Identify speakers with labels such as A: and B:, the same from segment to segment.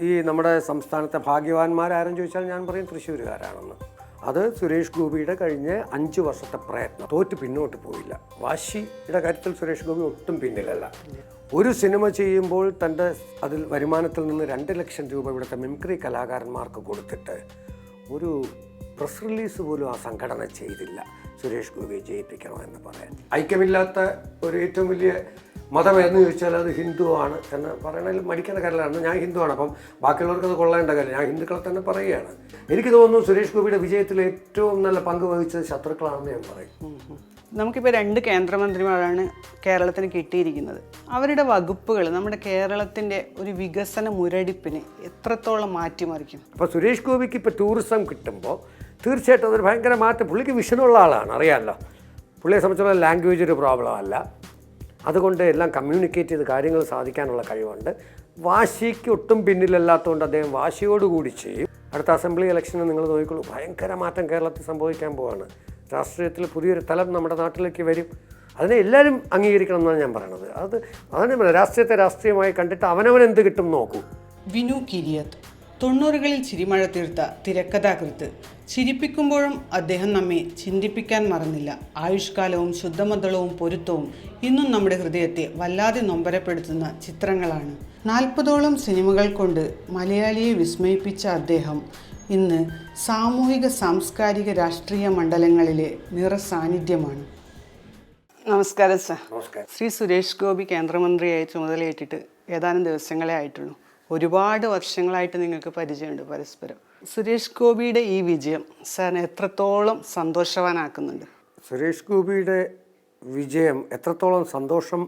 A: ഈ നമ്മുടെ സംസ്ഥാനത്തെ ഭാഗ്യവാന്മാരാരും ചോദിച്ചാൽ ഞാൻ പറയും തൃശ്ശൂരുകാരാണെന്ന്. അത് സുരേഷ് ഗോപിയുടെ കഴിഞ്ഞ അഞ്ച് വർഷത്തെ പ്രയത്നം. തോറ്റ് പിന്നോട്ട് പോയില്ല. വാശിയുടെ കാര്യത്തിൽ സുരേഷ് ഗോപി ഒട്ടും പിന്നിലല്ല. ഒരു സിനിമ ചെയ്യുമ്പോൾ തന്റെ അതിൽ വരുമാനത്തിൽ നിന്ന് രണ്ട് ലക്ഷം രൂപ ഇവിടുത്തെ മിമിക്രി കലാകാരന്മാർക്ക് കൊടുത്തിട്ട് ഒരു പ്രസ് റിലീസ് പോലും ആ സംഘടന ചെയ്തില്ല. സുരേഷ് ഗോപിയെ ജയിപ്പിക്കണമെന്ന് പറയാൻ. ഐക്യമില്ലാത്ത ഒരു ഏറ്റവും വലിയ മതം എന്ന് ചോദിച്ചാൽ അത് ആണ് എന്ന് പറയണതിൽ മടിക്കുന്ന കാര്യമാണ് ഞാൻ ഹിന്ദു ആണ്. അപ്പം ബാക്കിയുള്ളവർക്ക് അത് കൊള്ളേണ്ട കാര്യം ഞാൻ ഹിന്ദുക്കളെ തന്നെ പറയുകയാണ്. എനിക്ക് തോന്നുന്നു സുരേഷ് ഗോപിയുടെ വിജയത്തിൽ ഏറ്റവും നല്ല പങ്ക് വഹിച്ചത് ശത്രുക്കളാണെന്ന് ഞാൻ പറയും.
B: നമുക്കിപ്പോൾ രണ്ട് കേന്ദ്രമന്ത്രിമാരാണ് കേരളത്തിന് കിട്ടിയിരിക്കുന്നത്. അവരുടെ വകുപ്പുകൾ നമ്മുടെ കേരളത്തിന്റെ ഒരു വികസന മുരടിപ്പിനെ എത്രത്തോളം മാറ്റിമറിക്കും?
A: അപ്പോൾ സുരേഷ് ഗോപിക്ക് ഇപ്പോൾ ടൂറിസം കിട്ടുമ്പോൾ തീർച്ചയായിട്ടും അതൊരു ഭയങ്കര മാറ്റം. പുള്ളിക്ക് വിഷനുള്ള ആളാണ്. അറിയാമല്ലോ. പുള്ളിയെ സംബന്ധിച്ചുള്ള ലാംഗ്വേജ് ഒരു പ്രോബ്ലം അല്ല. അതുകൊണ്ട് എല്ലാം കമ്മ്യൂണിക്കേറ്റ് ചെയ്ത് കാര്യങ്ങൾ സാധിക്കാനുള്ള കഴിവുണ്ട്. വാശിക്ക് ഒട്ടും പിന്നിലല്ലാത്തതുകൊണ്ട് അദ്ദേഹം വാശിയോടുകൂടി ചെയ്യും. അടുത്ത അസംബ്ലി ഇലക്ഷന് നിങ്ങൾ നോക്കിക്കോളൂ ഭയങ്കര മാറ്റം കേരളത്തിൽ സംഭവിക്കാൻ പോവാണ്. രാഷ്ട്രീയത്തിൽ പുതിയൊരു തലം നമ്മുടെ നാട്ടിലേക്ക് വരും. അതിനെ എല്ലാവരും അംഗീകരിക്കണം എന്നാണ് ഞാൻ പറയണത്. അത് ഞാൻ രാഷ്ട്രീയത്തെ രാഷ്ട്രീയമായി കണ്ടിട്ട് അവനവൻ എന്ത് കിട്ടും നോക്കൂ.
B: വിനു കിരിയത്ത്. തൊണ്ണൂറുകളിൽ ചിരിമഴ തീർത്ത തിരക്കഥാകൃത്ത്. ചിരിപ്പിക്കുമ്പോഴും അദ്ദേഹം നമ്മെ ചിന്തിപ്പിക്കാൻ മറന്നില്ല. ആയുഷ്കാലവും ശുദ്ധമദ്ദളവും പൊരുത്തവും ഇന്നും നമ്മുടെ ഹൃദയത്തെ വല്ലാതെ നൊമ്പരപ്പെടുത്തുന്ന ചിത്രങ്ങളാണ്. നാൽപ്പതോളം സിനിമകൾ കൊണ്ട് മലയാളിയെ വിസ്മയിപ്പിച്ച അദ്ദേഹം ഇന്ന് സാമൂഹിക സാംസ്കാരിക രാഷ്ട്രീയ മണ്ഡലങ്ങളിലെ നിറസാന്നിധ്യമാണ് നമസ്കാരം സർ. ശ്രീ സുരേഷ് ഗോപി കേന്ദ്രമന്ത്രിയായി ചുമതലയേറ്റിട്ട് ഏതാനും ദിവസങ്ങളെ ആയിട്ടുള്ളൂ. ഒരുപാട് വർഷങ്ങളായിട്ട് നിങ്ങൾക്ക് പരിചയമുണ്ട് പരസ്പരം. സുരേഷ് ഗോപിയുടെ ഈ വിജയം സാറിനെ എത്രത്തോളം സന്തോഷവാനാക്കുന്നുണ്ട്?
A: സുരേഷ് ഗോപിയുടെ വിജയം എത്രത്തോളം സന്തോഷം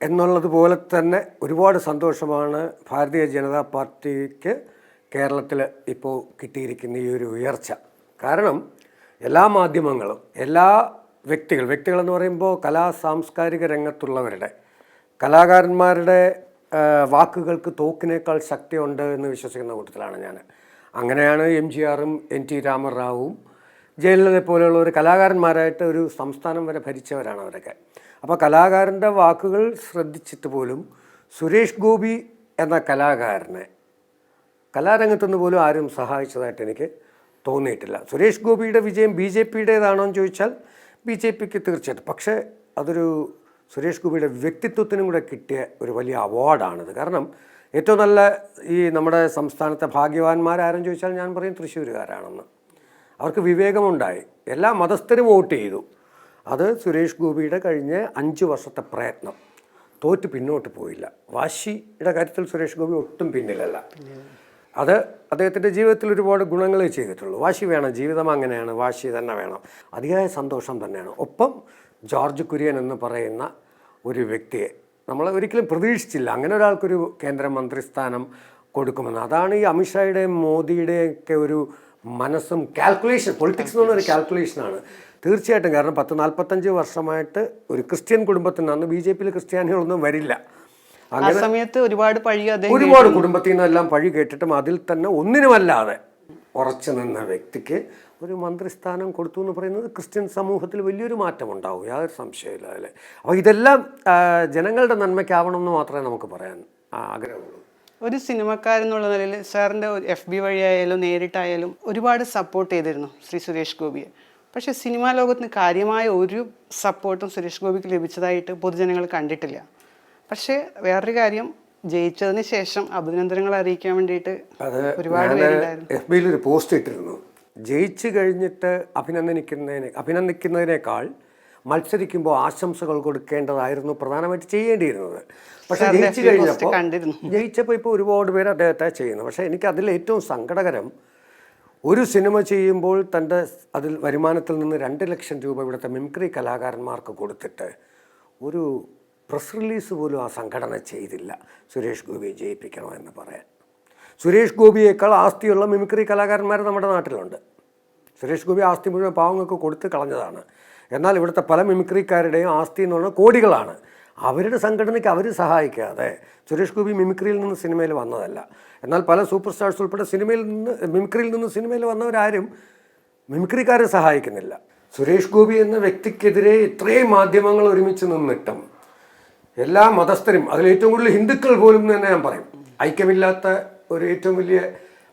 A: എന്നുള്ളതുപോലെ തന്നെ ഒരുപാട് സന്തോഷമാണ് ഭാരതീയ ജനതാ പാർട്ടിക്ക് കേരളത്തിൽ ഇപ്പോൾ കിട്ടിയിരിക്കുന്ന ഈ ഒരു ഉയർച്ച. കാരണം എല്ലാ മാധ്യമങ്ങളും എല്ലാ വ്യക്തികൾ വ്യക്തികളെന്ന് പറയുമ്പോൾ കലാ സാംസ്കാരിക രംഗത്തുള്ളവരുടെ കലാകാരന്മാരുടെ വാക്കുകൾക്ക് തോക്കിനേക്കാൾ ശക്തിയുണ്ട് എന്ന് വിശ്വസിക്കുന്ന കൂട്ടത്തിലാണ് ഞാൻ. അങ്ങനെയാണ് എം ജി ആറും എൻ ടി രാമറാവുവും ജയലളിതയെ പോലെയുള്ള ഒരു കലാകാരന്മാരായിട്ട് ഒരു സംസ്ഥാനം വരെ ഭരിച്ചവരാണ് അവരൊക്കെ. അപ്പോൾ കലാകാരന്റെ വാക്കുകൾ ശ്രദ്ധിച്ചിട്ട് പോലും സുരേഷ് ഗോപി എന്ന കലാകാരനെ കലാരംഗത്തുനിന്ന് പോലും ആരും സഹായിച്ചതായിട്ട് എനിക്ക് തോന്നിയിട്ടില്ല. സുരേഷ് ഗോപിയുടെ വിജയം ബി ജെ പിയുടേതാണോ എന്ന് ചോദിച്ചാൽ ബി ജെ പിക്ക് തീർച്ചയായിട്ടും. പക്ഷേ അതൊരു സുരേഷ് ഗോപിയുടെ വ്യക്തിത്വത്തിനും കൂടെ കിട്ടിയ ഒരു വലിയ അവാർഡാണിത്. കാരണം ഏറ്റവും നല്ല ഈ നമ്മുടെ സംസ്ഥാനത്തെ ഭാഗ്യവാന്മാരാരും ചോദിച്ചാൽ ഞാൻ പറയും തൃശ്ശൂരുകാരാണെന്ന്. അവർക്ക് വിവേകമുണ്ടായി. എല്ലാ മതസ്ഥരും വോട്ട് ചെയ്തു. അത് സുരേഷ് ഗോപിയുടെ കഴിഞ്ഞ അഞ്ച് വർഷത്തെ പ്രയത്നം. തോറ്റ് പിന്നോട്ട് പോയില്ല. വാശിയുടെ കാര്യത്തിൽ സുരേഷ് ഗോപി ഒട്ടും പിന്നിലല്ല. അത് അദ്ദേഹത്തിന്റെ ജീവിതത്തിൽ ഒരുപാട് ഗുണങ്ങളെ ചെയ്തിട്ടുള്ളൂ. വാശി വേണം. ജീവിതം അങ്ങനെയാണ്. വാശി തന്നെ വേണം. അതിയായ സന്തോഷം തന്നെയാണ്. ഒപ്പം ജോർജ് കുര്യൻ എന്ന് പറയുന്ന ഒരു വ്യക്തിയെ നമ്മൾ ഒരിക്കലും പ്രതീക്ഷിച്ചില്ല. അങ്ങനെ ഒരാൾക്കൊരു കേന്ദ്രമന്ത്രി സ്ഥാനം കൊടുക്കുമെന്ന്. അതാണ് ഈ അമിത്ഷായുടെയും മോദിയുടെയും ഒക്കെ ഒരു മനസ്സും കാൽക്കുലേഷൻ പൊളിറ്റിക്സ് എന്ന് പറഞ്ഞൊരു കാൽക്കുലേഷനാണ് തീർച്ചയായിട്ടും കാരണം പത്ത് നാൽപ്പത്തഞ്ച് വർഷമായിട്ട് ഒരു ക്രിസ്ത്യൻ കുടുംബത്തിൽ നിന്ന് അന്ന് ബി ജെ പിയിൽ ക്രിസ്ത്യാനികളൊന്നും വരില്ല.
B: ആ സമയത്ത് ഒരുപാട് പഴി
A: ഒരുപാട് കുടുംബത്തിൽ നിന്നെല്ലാം പഴി കേട്ടിട്ടും അതിൽ തന്നെ ഒന്നിനുമല്ലാതെ ഉറച്ചു നിന്ന വ്യക്തിക്ക് ഒരു മന്ത്രിസ്ഥാനം കൊടുത്തു എന്ന് പറയുന്നത് ക്രിസ്ത്യൻ സമൂഹത്തിൽ വലിയൊരു മാറ്റം ഉണ്ടാവും യാതൊരു സംശയമില്ല അല്ലേ? അപ്പോൾ ഇതെല്ലാം ജനങ്ങളുടെ നന്മയ്ക്കാവണം എന്ന് മാത്രമേ നമുക്ക് പറയാൻ ആഗ്രഹമുള്ളൂ.
B: ഒരു സിനിമക്കാരെന്നുള്ള നിലയിൽ സാറിന്റെ എഫ് ബി വഴിയായാലും നേരിട്ടായാലും ഒരുപാട് സപ്പോർട്ട് ചെയ്തിരുന്നു ശ്രീ സുരേഷ് ഗോപിയെ. പക്ഷേ സിനിമാ ലോകത്തിന് കാര്യമായ ഒരു സപ്പോർട്ടും സുരേഷ് ഗോപിക്ക് ലഭിച്ചതായിട്ട് പൊതുജനങ്ങൾ കണ്ടിട്ടില്ല. പക്ഷേ വേറൊരു കാര്യം ജയിച്ചതിന് ശേഷം അഭിനന്ദനങ്ങൾ അറിയിക്കാൻ വേണ്ടിയിട്ട് ഒരുപാട്
A: എഫ് ബിയിൽ ഒരു പോസ്റ്റ് ഇട്ടിരുന്നു. ജയിച്ചു കഴിഞ്ഞിട്ട് അഭിനന്ദിക്കുന്നതിനെ അഭിനന്ദിക്കുന്നതിനേക്കാൾ മത്സരിക്കുമ്പോൾ ആശംസകൾ കൊടുക്കേണ്ടതായിരുന്നു പ്രധാനമായിട്ട് ചെയ്യേണ്ടിയിരുന്നത്. പക്ഷേ ജയിച്ചു കഴിഞ്ഞപ്പോൾ. ജയിച്ചപ്പോൾ ഇപ്പോൾ ഒരുപാട് പേര് അദ്ദേഹത്തെ ചെയ്യുന്നു. പക്ഷേ എനിക്ക് അതിൽ ഏറ്റവും സങ്കടകരം ഒരു സിനിമ ചെയ്യുമ്പോൾ തന്റെ അതിൽ വരുമാനത്തിൽ നിന്ന് രണ്ട് ലക്ഷം രൂപ ഇവിടുത്തെ മിമിക്രി കലാകാരന്മാർക്ക് കൊടുത്തിട്ട് ഒരു പ്രസ് റിലീസ് പോലും ആ സംഘടന ചെയ്തില്ല. സുരേഷ് ഗോപിയെ ജയിപ്പിക്കണമെന്ന് പറയാൻ. സുരേഷ് ഗോപിയേക്കാൾ ആസ്തിയുള്ള മിമിക്രി കലാകാരന്മാർ നമ്മുടെ നാട്ടിലുണ്ട്. സുരേഷ് ഗോപി ആസ്തി മുഴുവൻ പാവങ്ങൾക്ക് കൊടുത്ത് കളഞ്ഞതാണ്. എന്നാൽ ഇവിടുത്തെ പല മിമിക്രിക്കാരുടെയും ആസ്തി എന്ന് പറഞ്ഞാൽ കോടികളാണ്. അവരുടെ സംഘടനയ്ക്ക് അവർ സഹായിക്കാതെ സുരേഷ് ഗോപി മിമിക്രിയിൽ നിന്ന് സിനിമയിൽ വന്നതല്ല. എന്നാൽ പല സൂപ്പർ സ്റ്റാർസ് ഉൾപ്പെടെ സിനിമയിൽ നിന്ന് മിമിക്രിയിൽ നിന്ന് സിനിമയിൽ വന്നവരാരും മിമിക്രിക്കാരെ സഹായിക്കുന്നില്ല. സുരേഷ് ഗോപി എന്ന വ്യക്തിക്കെതിരെ ഇത്രയും മാധ്യമങ്ങൾ ഒരുമിച്ച് നിന്നിട്ടും എല്ലാ മതസ്ഥരും അതിൽ ഏറ്റവും കൂടുതൽ ഹിന്ദുക്കൾ പോലും തന്നെ ഞാൻ പറയും ഐക്യമില്ലാത്ത ഒരു ഏറ്റവും വലിയ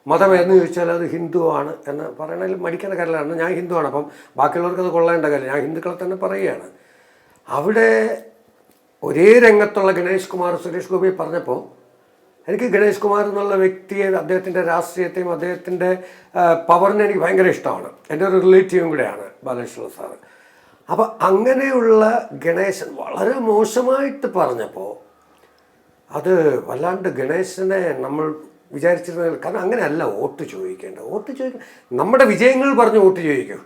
A: മതം ഏതെന്ന് ചോദിച്ചാൽ അത് ഹിന്ദുവാണ് എന്ന് പറയണതിൽ മടിക്കേണ്ട കാര്യമാണ് ഞാൻ ഹിന്ദുവാണ്. അപ്പം ബാക്കിയുള്ളവർക്ക് അത് കൊള്ളേണ്ട കാര്യം. ഞാൻ ഹിന്ദുക്കളെ തന്നെ പറയുകയാണ്. അവിടെ ഒരേ രംഗത്തുള്ള ഗണേഷ് കുമാർ സുരേഷ് ഗോപി പറഞ്ഞപ്പോൾ എനിക്ക് ഗണേഷ് കുമാർ എന്നുള്ള വ്യക്തിയെ അദ്ദേഹത്തിന്റെ രാഷ്ട്രീയത്തെയും അദ്ദേഹത്തിന്റെ പവറിനെ എനിക്ക് ഭയങ്കര ഇഷ്ടമാണ്. എന്റെ ഒരു റിലേറ്റീവും കൂടെയാണ് ബാലകൃഷ്ണ സാർ അപ്പോൾ അങ്ങനെയുള്ള ഗണേശൻ വളരെ മോശമായിട്ട് പറഞ്ഞപ്പോൾ അത് വല്ലാണ്ട് ഗണേശനെ നമ്മൾ വിചാരിച്ചിരുന്ന കാരണം അങ്ങനെയല്ല വോട്ട് ചോദിക്കേണ്ടത് വോട്ട് ചോദിക്ക നമ്മുടെ വിജയങ്ങൾ പറഞ്ഞ് വോട്ട് ചോദിക്കൂ.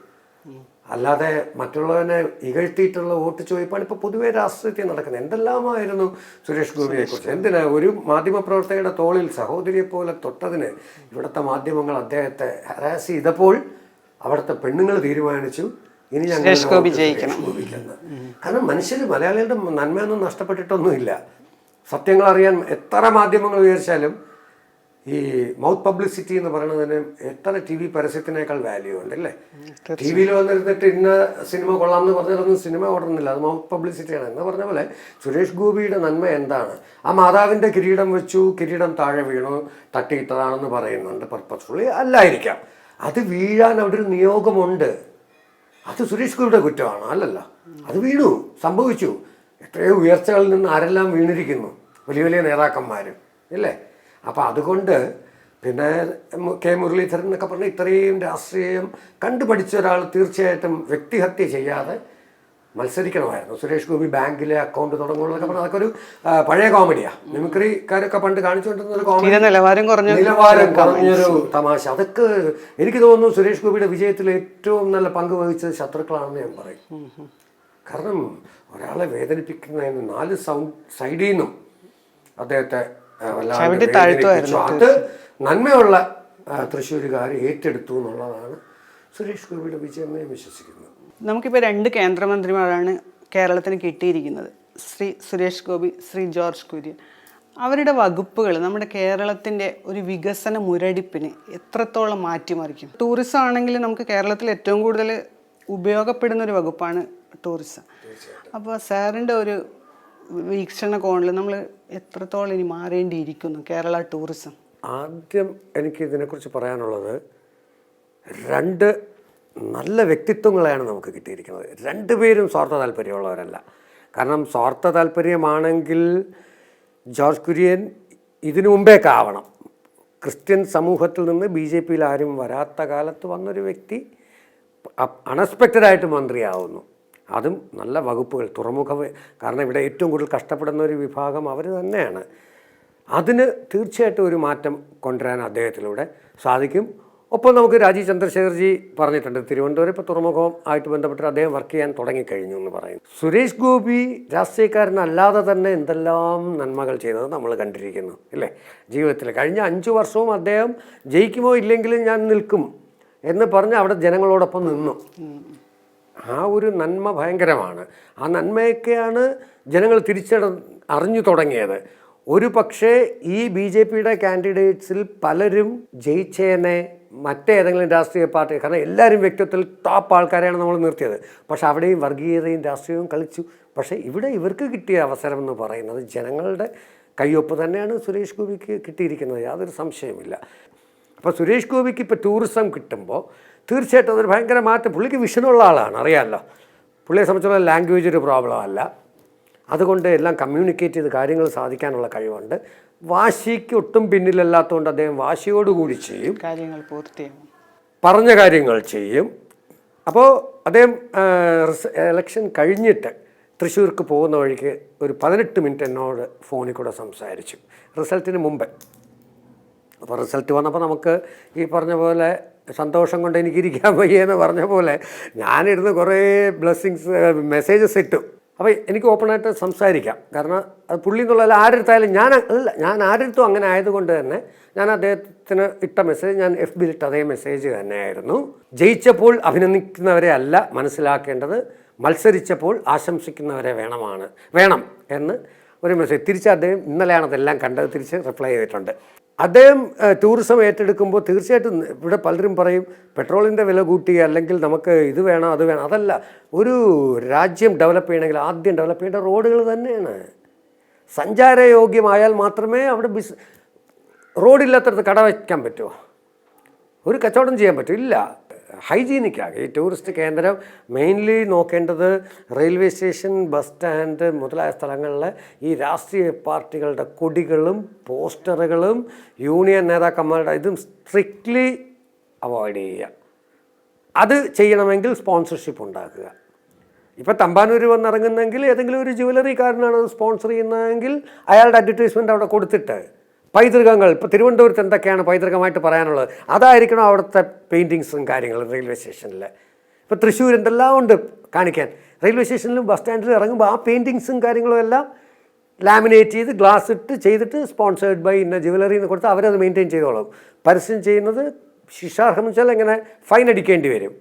A: അല്ലാതെ മറ്റുള്ളവനെ ഇകഴ്ത്തിയിട്ടുള്ള വോട്ട് ചോദിപ്പാണ് ഇപ്പോൾ പൊതുവേ രാഷ്ട്രീയത്തിൽ നടക്കുന്നത്. എന്തെല്ലാമായിരുന്നു സുരേഷ് ഗോപിയെ കുറിച്ച്? എന്തിനാ? ഒരു മാധ്യമപ്രവർത്തകയുടെ തോളിൽ സഹോദരിയെ പോലെ തൊട്ടതിന് ഇവിടുത്തെ മാധ്യമങ്ങൾ അദ്ദേഹത്തെ ഹരാസ് ചെയ്തപ്പോൾ അവിടുത്തെ പെണ്ണുങ്ങൾ തീരുമാനിച്ചു. ഇനി
B: സുരേഷ് ഗോപി ജയിക്കണം.
A: കാരണം മനുഷ്യർ മലയാളികളുടെ നന്മയൊന്നും നഷ്ടപ്പെട്ടിട്ടൊന്നുമില്ല. സത്യങ്ങൾ അറിയാൻ എത്ര മാധ്യമങ്ങൾ വിചാരിച്ചാലും ഈ മൗത്ത് പബ്ലിസിറ്റി എന്ന് പറയുന്നതിന് എത്ര ടി വി പരസ്യത്തിനേക്കാൾ വാല്യൂ ഉണ്ട് അല്ലേ? ടി വിയിൽ വന്നിരുന്നിട്ട് ഇന്ന സിനിമ കൊള്ളാം എന്ന് പറഞ്ഞാലൊന്നും സിനിമ ഓടുന്നില്ല. അത് മൗത്ത് പബ്ലിസിറ്റിയാണ്. എന്ന് പറഞ്ഞ പോലെ സുരേഷ് ഗോപിയുടെ നന്മ എന്താണ്? ആ മാതാവിന്റെ കിരീടം വെച്ചു കിരീടം താഴെ വീണു തട്ടിയിട്ടതാണെന്ന് പറയുന്നുണ്ട്. പർപ്പസ്ഫുള്ളി അല്ലായിരിക്കാം. അത് വീഴാൻ അവിടെ ഒരു നിയോഗമുണ്ട്. അത് സുരേഷ് ഗോപിയുടെ കുറ്റമാണ്. അല്ലല്ല. അത് വീണു സംഭവിച്ചു. എത്രയോ ഉയർച്ചകളിൽ നിന്ന് ആരെല്ലാം വീണിരിക്കുന്നു. വലിയ വലിയ നേതാക്കന്മാർ ഇല്ലേ? അപ്പം അതുകൊണ്ട് പിന്നെ കെ മുരളീധരൻ എന്നൊക്കെ പറഞ്ഞ ഇത്രയും രാഷ്ട്രീയം കണ്ടുപഠിച്ച ഒരാൾ തീർച്ചയായിട്ടും വ്യക്തിഹത്യ ചെയ്യാതെ മത്സരിക്കണമായിരുന്നു. സുരേഷ് ഗോപി ബാങ്കിലെ അക്കൗണ്ട് തുടങ്ങുന്നതൊക്കെ പറഞ്ഞാൽ അതൊക്കെ ഒരു പഴയ കോമഡിയാണ് മിമിക്രിക്കാരൊക്കെ പണ്ട് കാണിച്ചുകൊണ്ടിരുന്ന ഒരു കോമഡി.
B: നിലവാരം കുറഞ്ഞ
A: നിലവാരം കുറഞ്ഞൊരു തമാശ. അതൊക്കെ എനിക്ക് തോന്നുന്നു സുരേഷ് ഗോപിയുടെ വിജയത്തിൽ ഏറ്റവും നല്ല പങ്ക് വഹിച്ചത് ശത്രുക്കളാണെന്ന് ഞാൻ പറയും. കാരണം ഒരാളെ വേദനിപ്പിക്കുന്നതിന് നാല് സൗണ്ട് സൈഡിൽ നിന്നും അദ്ദേഹത്തെ
B: ചവിട്ടി
A: വേദനിപ്പിച്ചു.
B: താഴ്ത്തുമായിരുന്നു.
A: അത് നന്മയുള്ള തൃശ്ശൂരുകാർ ഏറ്റെടുത്തു എന്നുള്ളതാണ് സുരേഷ് ഗോപിയുടെ വിജയം ഞാൻ വിശ്വസിക്കുന്നത്.
B: നമുക്കിപ്പോൾ രണ്ട് കേന്ദ്രമന്ത്രിമാരാണ് കേരളത്തിന് കിട്ടിയിരിക്കുന്നത്. ശ്രീ സുരേഷ് ഗോപി ശ്രീ ജോർജ് കുര്യൻ. അവരുടെ വകുപ്പുകൾ നമ്മുടെ കേരളത്തിന്റെ ഒരു വികസന മുരടിപ്പിന് എത്രത്തോളം മാറ്റിമറിക്കും? ടൂറിസം ആണെങ്കിൽ നമുക്ക് കേരളത്തിൽ ഏറ്റവും കൂടുതൽ ഉപയോഗപ്പെടുന്ന ഒരു വകുപ്പാണ് ടൂറിസം. അപ്പോൾ സാറിന്റെ ഒരു വീക്ഷണകോണിൽ നമ്മൾ എത്രത്തോളം ഇനി മാറേണ്ടിയിരിക്കുന്നു കേരള ടൂറിസം?
A: ആദ്യം എനിക്ക് ഇതിനെക്കുറിച്ച് പറയാനുള്ളത് രണ്ട് നല്ല വ്യക്തിത്വങ്ങളെയാണ് നമുക്ക് കിട്ടിയിരിക്കുന്നത്. രണ്ടുപേരും സ്വാർത്ഥ താല്പര്യമുള്ളവരല്ല. കാരണം സ്വാർത്ഥ താല്പര്യമാണെങ്കിൽ ജോർജ് കുര്യൻ ഇതിനു മുമ്പേക്ക് ആവണം ക്രിസ്ത്യൻ സമൂഹത്തിൽ നിന്ന് ബി ജെ പിയിൽ ആരും വരാത്ത കാലത്ത് വന്നൊരു വ്യക്തി അൺഎക്സ്പെക്റ്റഡായിട്ട് മന്ത്രിയാവുന്നു. അതും നല്ല വകുപ്പുകൾ തുറമുഖ കാരണം ഇവിടെ ഏറ്റവും കൂടുതൽ കഷ്ടപ്പെടുന്ന ഒരു വിഭാഗം അവർ തന്നെയാണ്. അതിന് തീർച്ചയായിട്ടും ഒരു മാറ്റം കൊണ്ടുവരാൻ അദ്ദേഹത്തിലൂടെ സാധിക്കും. ഒപ്പം നമുക്ക് രാജീവ് ചന്ദ്രശേഖർജി പറഞ്ഞിട്ടുണ്ട് തിരുവനന്തപുരം ഇപ്പോൾ തുറമുഖം ആയിട്ട് ബന്ധപ്പെട്ട് അദ്ദേഹം വർക്ക് ചെയ്യാൻ തുടങ്ങിക്കഴിഞ്ഞു എന്ന് പറയും സുരേഷ് ഗോപി രാഷ്ട്രീയക്കാരനല്ലാതെ തന്നെ എന്തെല്ലാം നന്മകൾ ചെയ്തത് നമ്മൾ കണ്ടിരിക്കുന്നു അല്ലേ? ജീവിതത്തിൽ കഴിഞ്ഞ അഞ്ച് വർഷവും അദ്ദേഹം ജയിക്കുമോ ഇല്ലെങ്കിലും ഞാൻ നിൽക്കും എന്ന് പറഞ്ഞ് അവിടെ ജനങ്ങളോടൊപ്പം നിന്നു. ആ ഒരു നന്മ ഭയങ്കരമാണ്. ആ നന്മയൊക്കെയാണ് ജനങ്ങൾ തിരിച്ചട അറിഞ്ഞു തുടങ്ങിയത്. ഒരു പക്ഷേ ഈ ബി ജെ പിയുടെ കാൻഡിഡേറ്റ്സിൽ പലരും ജയിച്ചേനെ മറ്റേതെങ്കിലും രാഷ്ട്രീയ പാർട്ടി കാരണം എല്ലാവരും വ്യക്തിത്വത്തിൽ ടോപ്പ് ആൾക്കാരെയാണ് നമ്മൾ നിർത്തിയത്. പക്ഷേ അവിടെയും വർഗീയതയും രാഷ്ട്രീയവും കളിച്ചു. പക്ഷേ ഇവിടെ ഇവർക്ക് കിട്ടിയ അവസരം എന്ന് പറയുന്നത് ജനങ്ങളുടെ കയ്യൊപ്പ് തന്നെയാണ് സുരേഷ് ഗോപിക്ക് കിട്ടിയിരിക്കുന്നത്. യാതൊരു സംശയമില്ല അപ്പോൾ സുരേഷ് ഗോപിക്ക് ഇപ്പോൾ ടൂറിസം കിട്ടുമ്പോൾ തീർച്ചയായിട്ടും അതൊരു ഭയങ്കര മാറ്റം. പുള്ളിക്ക് വിഷനുള്ള ആളാണ് അറിയാമല്ലോ. പുള്ളിയെ സംബന്ധിച്ചുള്ള ലാംഗ്വേജ് ഒരു പ്രോബ്ലം അല്ല. അതുകൊണ്ട് എല്ലാം കമ്മ്യൂണിക്കേറ്റ് ചെയ്ത് കാര്യങ്ങൾ സാധിക്കാനുള്ള കഴിവുണ്ട്. വാശിക്ക് ഒട്ടും പിന്നിലല്ലാത്തതുകൊണ്ട് അദ്ദേഹം വാശിയോടുകൂടി ചെയ്യും.
B: കാര്യങ്ങൾ പൂർത്തിയാകും
A: പറഞ്ഞ കാര്യങ്ങൾ ചെയ്യും. അപ്പോൾ അദ്ദേഹം ഇലക്ഷൻ കഴിഞ്ഞിട്ട് തൃശ്ശൂർക്ക് പോകുന്ന വഴിക്ക് ഒരു പതിനെട്ട് മിനിറ്റ് എന്നോട് ഫോണിൽ കൂടെ സംസാരിച്ചു. റിസൾട്ടിന് മുമ്പ്. അപ്പോൾ റിസൾട്ട് വന്നപ്പോൾ നമുക്ക് ഈ പറഞ്ഞ പോലെ സന്തോഷം കൊണ്ട് എനിക്കിരിക്കാൻ വയ്യ വയ്യെന്ന് പറഞ്ഞ പോലെ ഞാനിരുന്ന് കുറേ ബ്ലെസ്സിങ്സ് മെസ്സേജസ് ഇട്ടു. അപ്പോൾ എനിക്ക് ഓപ്പണായിട്ട് സംസാരിക്കാം. കാരണം അത് പുള്ളി എന്നുള്ളത് ആരെടുത്തായാലും ഞാൻ അല്ല ഞാൻ ആരെടുത്തും അങ്ങനെ ആയതുകൊണ്ട് തന്നെ ഞാൻ അദ്ദേഹത്തിന് ഇട്ട മെസ്സേജ് ഞാൻ എഫ് ബിയിൽ ഇട്ട അതേ മെസ്സേജ് തന്നെയായിരുന്നു. ജയിച്ചപ്പോൾ അഭിനന്ദിക്കുന്നവരെ അല്ല മനസ്സിലാക്കേണ്ടത് മത്സരിച്ചപ്പോൾ ആശംസിക്കുന്നവരെ വേണമാണ് വേണം എന്ന് ഒരു മെസ്സേജ്. തിരിച്ച് അദ്ദേഹം ഇന്നലെയാണ് അതെല്ലാം കണ്ടത് തിരിച്ച് റിപ്ലൈ ചെയ്തിട്ടുണ്ട്. അദ്ദേഹം ടൂറിസം ഏറ്റെടുക്കുമ്പോൾ തീർച്ചയായിട്ടും ഇവിടെ പലരും പറയും പെട്രോളിന്റെ വില കൂട്ടി അല്ലെങ്കിൽ നമുക്ക് ഇത് വേണം അത് വേണം. അതല്ല ഒരു രാജ്യം ഡെവലപ്പ് ചെയ്യണമെങ്കിൽ ആദ്യം ഡെവലപ്പ് ചെയ്യേണ്ട റോഡുകൾ തന്നെയാണ്. സഞ്ചാരയോഗ്യമായാൽ മാത്രമേ അവിടെ ബിസ് റോഡില്ലാത്തടത്ത് കട വയ്ക്കാൻ പറ്റുമോ ഒരു കച്ചവടം ചെയ്യാൻ പറ്റും. ഇല്ല. ഹൈജീനിക്കാകെ ഈ ടൂറിസ്റ്റ് കേന്ദ്രം മെയിൻലി നോക്കേണ്ടത് റെയിൽവേ സ്റ്റേഷൻ ബസ് സ്റ്റാൻഡ് മുതലായ സ്ഥലങ്ങളിലെ ഈ രാഷ്ട്രീയ പാർട്ടികളുടെ കൊടികളും പോസ്റ്ററുകളും യൂണിയൻ നേതാക്കന്മാരുടെ ഇതും സ്ട്രിക്ട്ലി അവോയ്ഡ് ചെയ്യുക. അത് ചെയ്യണമെങ്കിൽ സ്പോൺസർഷിപ്പ് ഉണ്ടാക്കുക. ഇപ്പം തമ്പാനൂർ വന്നിറങ്ങുന്നെങ്കിൽ ഏതെങ്കിലും ഒരു ജുവലറിക്കാരനാണ് സ്പോൺസർ ചെയ്യുന്നതെങ്കിൽ അയാളുടെ അഡ്വർടൈസ്മെന്റ് അവിടെ കൊടുത്തിട്ട് പൈതൃകങ്ങൾ. ഇപ്പോൾ തിരുവനന്തപുരത്ത് എന്തൊക്കെയാണ് പൈതൃകമായിട്ട് പറയാനുള്ളത്? അതായിരിക്കണം അവിടുത്തെ പെയിന്റിങ്സും കാര്യങ്ങളും റെയിൽവേ സ്റ്റേഷനിൽ ഇപ്പോൾ തൃശ്ശൂർ എന്തെല്ലാം ഉണ്ട് കാണിക്കാൻ? റെയിൽവേ സ്റ്റേഷനിലും ബസ് സ്റ്റാൻഡിലും ഇറങ്ങുമ്പോൾ ആ പെയിന്റിങ്സും കാര്യങ്ങളും എല്ലാം ലാമിനേറ്റ് ചെയ്ത് ഗ്ലാസ് ഇട്ട് ചെയ്തിട്ട് സ്പോൺസേഡ് ബൈ ഇന്ന ജുവലറി എന്ന് കൊടുത്ത് അവരത് മെയിന്റെയിൻ ചെയ്തോളും. പരസ്യം ചെയ്യുന്നത് ശിക്ഷാർഹം വെച്ചാൽ ഇങ്ങനെ ഫൈൻ അടിക്കേണ്ടി വരും.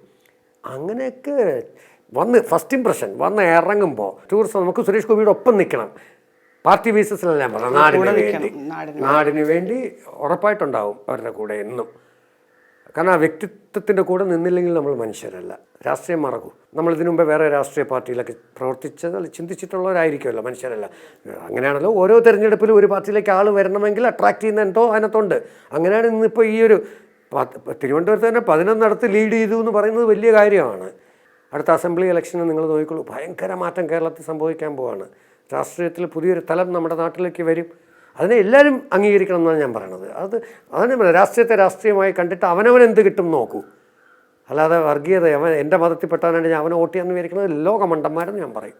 A: അങ്ങനെയൊക്കെ വന്ന് ഫസ്റ്റ് ഇംപ്രഷൻ വന്ന് ഇറങ്ങുമ്പോൾ ടൂറിസം നമുക്ക് സുരേഷ് ഗോപിയുടെ ഒപ്പം നിൽക്കണം. പാർട്ടി ബേസിസിലല്ല ഞാൻ പറഞ്ഞത്. നാടിന് വേണ്ടി.
B: നാടിന്
A: വേണ്ടി. ഉറപ്പായിട്ടുണ്ടാവും അവരുടെ കൂടെ എന്നും. കാരണം ആ വ്യക്തിത്വത്തിന്റെ കൂടെ നിന്നില്ലെങ്കിൽ നമ്മൾ മനുഷ്യരല്ല. രാഷ്ട്രീയം മറക്കും. നമ്മൾ ഇതിനു മുമ്പ് വേറെ രാഷ്ട്രീയ പാർട്ടിയിലൊക്കെ പ്രവർത്തിച്ചത് അല്ല ചിന്തിച്ചിട്ടുള്ളവരായിരിക്കുമല്ലോ. മനുഷ്യരല്ല. അങ്ങനെയാണല്ലോ ഓരോ തെരഞ്ഞെടുപ്പിലും ഒരു പാർട്ടിയിലേക്ക് ആൾ വരണമെങ്കിൽ അട്രാക്ട് ചെയ്യുന്ന എന്തോ അതിനകത്തുണ്ട്. അങ്ങനെയാണ് ഇന്നിപ്പോൾ ഈ ഒരു തിരുവനന്തപുരത്ത് തന്നെ പതിനൊന്നിടത്ത് ലീഡ് ചെയ്തു എന്ന് പറയുന്നത് വലിയ കാര്യമാണ്. അടുത്ത അസംബ്ലി ഇലക്ഷന് നിങ്ങൾ നോക്കിക്കോളൂ. ഭയങ്കര മാറ്റം കേരളത്തിൽ സംഭവിക്കാൻ പോവാണ്. രാഷ്ട്രീയത്തിൽ പുതിയൊരു തലം നമ്മുടെ നാട്ടിലേക്ക് വരും. അതിനെ എല്ലാവരും അംഗീകരിക്കണം എന്നാണ് ഞാൻ പറയണത്. അത് അതിന് രാഷ്ട്രീയത്തെ രാഷ്ട്രീയമായി കണ്ടിട്ട് അവനവൻ എന്ത് കിട്ടും നോക്കൂ. അല്ലാതെ വർഗീയത അവൻ എന്റെ മതത്തിൽപ്പെട്ടവനാണ് ഞാൻ അവനെ വോട്ട് ചെയ്യാന്ന് വിചാരിക്കുന്നത് ലോകമണ്ടന്മാരെന്ന് ഞാൻ പറയും.